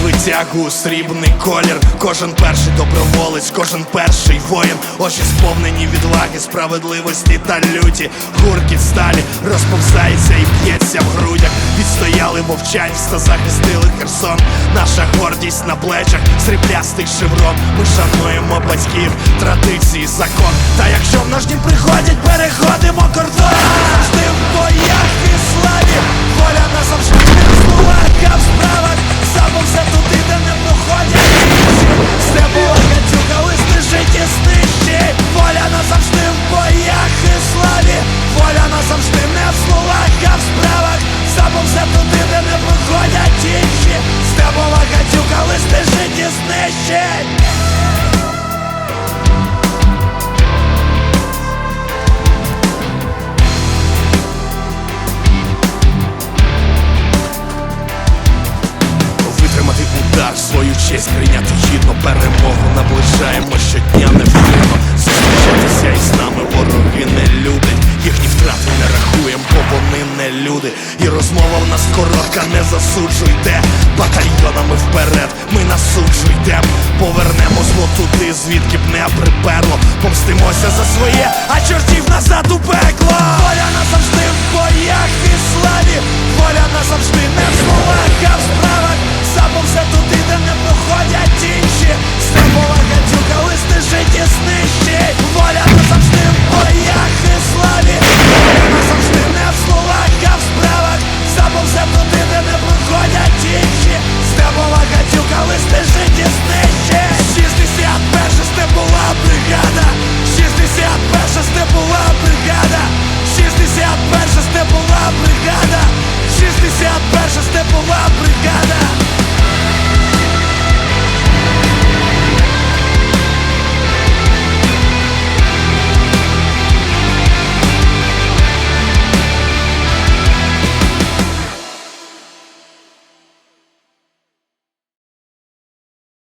звитягу срібний колір. Кожен перший доброволець, кожен перший воїн. Очі сповнені відваги, справедливості та люті. Гуркіт сталі розповзається і б'ється в грудях. Відстояли вовчанська, захистили Херсон. Наша гордість на плечах, сріблястий шеврон. Ми шануємо батьків, традиції, закон. Та якщо в наш дім приходять, Забувся туди, де не проходять інші. Степова гатюка, листи життя знищить. Витримати удар, свою честь прийняти гідно Перемогу наближаємо щодня невпинно люди. І розмова в нас коротка, не засуджуйте. Батальйонами вперед, ми насуджуйте, Повернемо зло туди, звідки б не приперло Помстимося за своє, а чортів назад у пекло. Воля назавжди 61 степова бригада 61 степова бригада